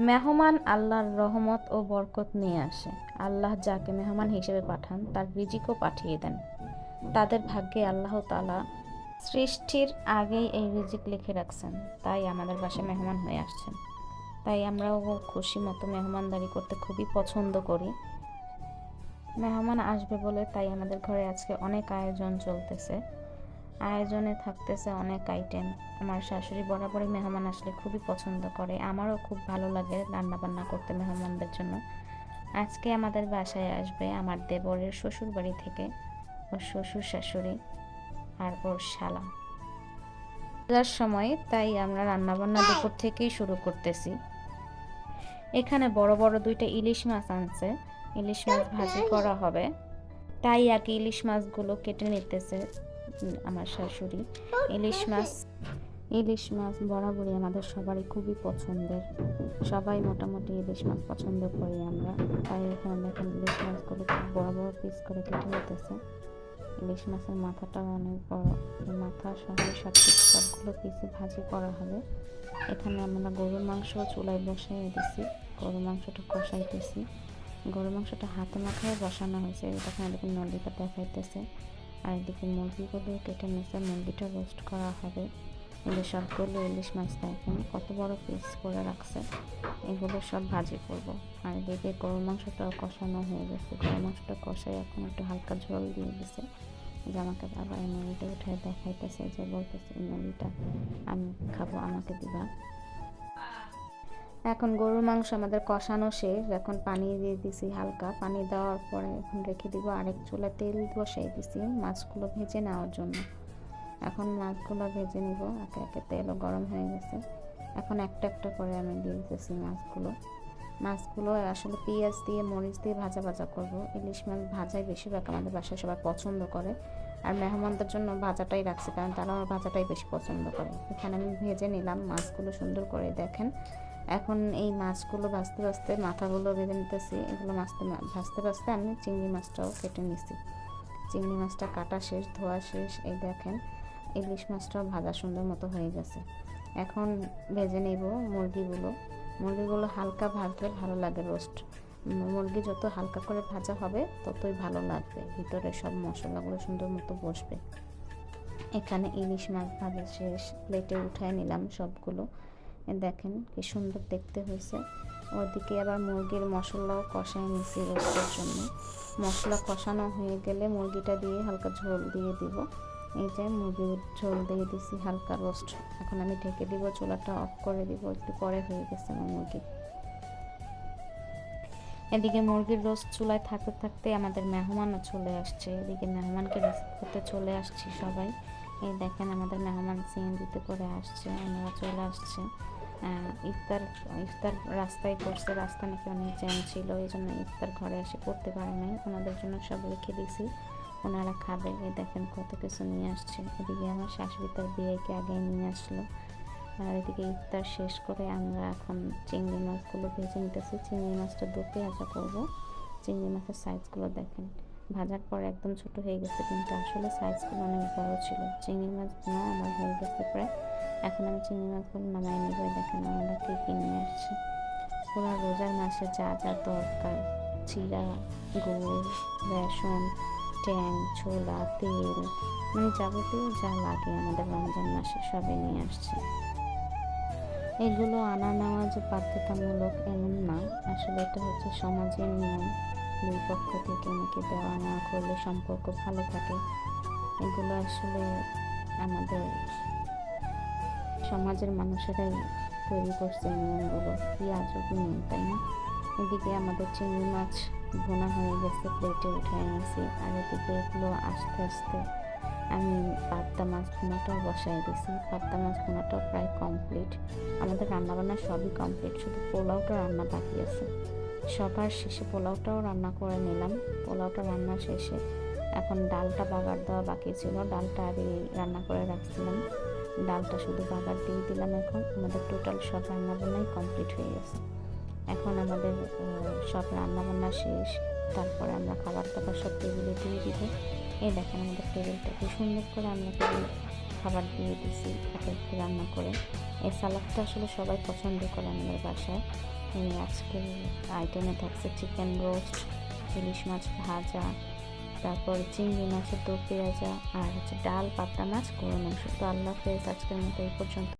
মেহমান আল্লাহর রহমত ও বরকত নিয়ে আসে। আল্লাহ যাকে মেহমান হিসেবে পাঠান, তার রিজিকও পাঠিয়ে দেন। তাদের ভাগ্যে আল্লাহ তালা সৃষ্টির আগেই এই রিজিক লিখে রাখছেন। তাই আমাদের বাসায় মেহমান হয়ে আসছেন। তাই আমরাও খুশি মতো মেহমানদারি করতে খুবই পছন্দ করি। মেহমান আসবে বলে তাই আমাদের ঘরে আজকে অনেক আয়োজন চলতেছে। আয়োজনে থাকতেছে অনেক আইটেম আমার শাশুড়ি বরাবরই মেহমান আসলে খুবই পছন্দ করে। আমারও খুব ভালো লাগে রান্না বান্না করতে মেহমানদের জন্য। আজকে আমাদের বাসায় আসবে আমার দেবরের শ্বশুর বাড়ি থেকে ওর শ্বশুর শাশুড়ি আর ওর শালা। যার সময় তাই আমরা রান্না বান্না দুপুর থেকেই শুরু করতেছি। এখানে বড় বড় দুইটা ইলিশ মাছ আনছে। ইলিশ মাছ ভাজি করা হবে। তাই আগে ইলিশ মাছগুলো কেটে নিতেছে। আমার শাশুড়ি। ইলিশ মাছ ইলিশ মাছ বরাবরই আমাদের সবারই খুবই পছন্দের। সবাই মোটামুটি ইলিশ মাছ পছন্দ করি আমরা। তাই এখানে দেখেন ইলিশ মাছগুলো খুব বড় বড় পিস করে কেটে নিতেছে। ইলিশ মাছের মাথাটাও অনেক বড়। মাথা সহ সব পিস সবগুলো পিসে ভাজি করা হবে। এখানে আমরা গরুর মাংস চুলায় বসাই দিছি। গরুর মাংসটা কষাইতেছি। গরুর মাংসটা হাতে মাথায় বসানো হয়েছে। তখন এদিকে নদীটা দেখাইতেছে। আর এদিকে মুরগিগুলো কেটে নিচে মুরগিটা রোস্ট করা হবে। এগুলো সবগুলো ইলিশ মাছ দেখেন, কত বড় পিস করে রাখছে। এগুলো সব ভাজি করব। আর এদিকে গরুর মাংসটাও কষানো হয়ে গেছে। গরুর মাংসটা কষাই এখন একটু হালকা ঝোল দিয়ে দিছে। যে আমাকে আবার এই মুরগিটা উঠে দেখাইতেছে যে বলতেছে, এই মুরগিটা আমি খাব, আমাকে দিবা। এখন গরুর মাংস আমাদের কষানো শেষ, এখন পানি দিয়ে দিছি হালকা। পানি দেওয়ার পরে এখন রেখে দিব আরেক চুলা তেল বসাই দিছি মাছগুলো ভেজে নেওয়ার জন্য। এখন মাছগুলো ভেজে নিব, একে একে তেলও গরম হয়ে গেছে। এখন একটা একটা করে আমি দিয়ে দিতেছি মাছগুলো। মাছগুলো আসলে পেঁয়াজ দিয়ে, মরিচ দিয়ে ভাজা ভাজা করব। ইলিশ মাছ ভাজাই বেশিরভাগ আমাদের বাসায় সবাই পছন্দ করে। আর মেহমানদের জন্য ভাজাটাই রাখছি, কারণ তারা আমার ভাজাটাই বেশি পছন্দ করে। এখানে আমি ভেজে নিলাম মাছগুলো সুন্দর করে, দেখেন। এখন এই মাছগুলো ভাজতে ভাজতে মাথাগুলো বেঁধে নিতেছি। এগুলো মাছতে ভাজতে ভাজতে আমি চিংড়ি মাছটাও কেটে নিছি। চিংড়ি মাছটা কাটা শেষ, ধোয়া শেষ, এই দেখেন, ইলিশ মাছটাও ভাজা সুন্দর মতো হয়ে গেছে। এখন ভেজে নেব মুরগিগুলো। মুরগিগুলো হালকা ভাজলে ভালো লাগে রোস্ট মুরগি যত হালকা করে ভাজা হবে, ততই ভালো লাগবে। ভিতরে সব মশলাগুলো সুন্দর মতো বসবে। এখানে ইলিশ মাছ ভাজা শেষ, প্লেটে উঠায় নিলাম সবগুলো। দেখেন কি সুন্দর দেখতে হয়েছে। ওদিকে আবার মুরগির মশলাও কষায় নিছি রোস্টের জন্য। মশলা কষানো হয়ে গেলে মুরগিটা দিয়ে হালকা ঝোল দিয়ে দিব। এই যে মুরগির ঝোল দিয়ে দিছি হালকা রোস্ট। এখন আমি ঢেকে দিব, চুলাটা অফ করে দিব, একটু পরে হয়ে গেছে আমার মুরগি। এদিকে মুরগির রোস্ট চুলায় থাকতে থাকতে আমাদের মেহমানও চলে আসছে। এদিকে মেহমানকে রিসিভ করতে চলে আসছি সবাই। এই দেখেন আমাদের মেহমান সিএনজিতে করে আসছে, ওনারা চলে আসছে। ইফতার ইফতার রাস্তায় করছে রাস্তা নাকি অনেক জ্যাম ছিল, এই জন্য ইফতার ঘরে এসে করতে পারে নাই। ওনাদের জন্য সব রেখে দিছি। ওনারা খাবে। এই দেখেন কত কিছু নিয়ে আসছে। এদিকে আমার শাশুড়ি তার বিয়েকে আগে নিয়ে আসলো। আর এদিকে ইফতার শেষ করে আমরা এখন চিংড়ি মাছগুলো ভেজে নিতেছি। চিংড়ি মাছটা দু পেঁয়াজা করব। চিংড়ি মাছের সাইজগুলো দেখেন। ভাজার পর একদম ছোট হয়ে গেছে, কিন্তু আসলে সাইজগুলো অনেক বড় ছিল। চিংড়ি মাছগুলো আমার হয়ে গেছে প্রায় এখন আমি চিংড়ি মাছগুলো নামাই নিব দেখেন আমরা কী কী নিয়ে আসছি। পুরো রোজার মাসে যা যা দরকার চিরা গুড়, বেসন, ট্যাং, ছোলা, তেল মানে যাবতীয় যা লাগে আমাদের রমজান মাসে সবই নিয়ে আসছি। এগুলো আনা নেওয়া যে বাধ্যতামূলক এমন না, আসলে এটা হচ্ছে সমাজের নিয়ম। দুই পক্ষ থেকে নাকি দেওয়া নেওয়া করলে সম্পর্ক ভালো থাকে। এগুলো আসলে আমাদের সমাজের মানুষেরাই তৈরি করছে নিয়মগুলো। কি আজব নিয়ম, তাই না? এদিকে আমাদের চিংড়ি মাছ ভোনা হয়ে গেছে, প্লেটে উঠে এনেছি। আর এদিকে এগুলো আস্তে আস্তে আমি পাবদা মাছ ভুনাটাও বসাই দিয়েছি। পাবদা মাছ ভুনাটাও প্রায় কমপ্লিট আমাদের রান্নাবান্না সবই কমপ্লিট শুধু পোলাওটা রান্না বাকি আছে। সবার শেষে পোলাওটাও রান্না করে নিলাম। পোলাওটা রান্না শেষে এখন ডালটা বাগার দেওয়া বাকি ছিল। ডালটা আগে রান্না করে রাখছিলাম। ডালটা শুধু বাগার দিয়ে দিলাম এখন। আমাদের টোটাল সব রান্নাবান্নাই কমপ্লিট হয়ে গেছে। এখন আমাদের সব রান্নাবান্না শেষ। তারপরে আমরা খাবার দাবার সব টেবিলে দিয়ে দিব। এই দেখেন আমাদের টেবিলটা কি সুন্দর করে আমরা খাবার দিয়ে দিছি, এক হাতে রান্না করে। এই সালাদটা আসলে সবাই পছন্দ করে আমাদের বাসায়। আজকের আইটেমে থাকছে চিকেন রোস্ট ইলিশ মাছ ভাজা তারপর চিংড়ি মাছের দো পেঁয়াজা আর হচ্ছে ডাল, পাবদা মাছ গরু মাংস। তো আল্লাহ হাফেজ, আজকের মতো এই পর্যন্ত।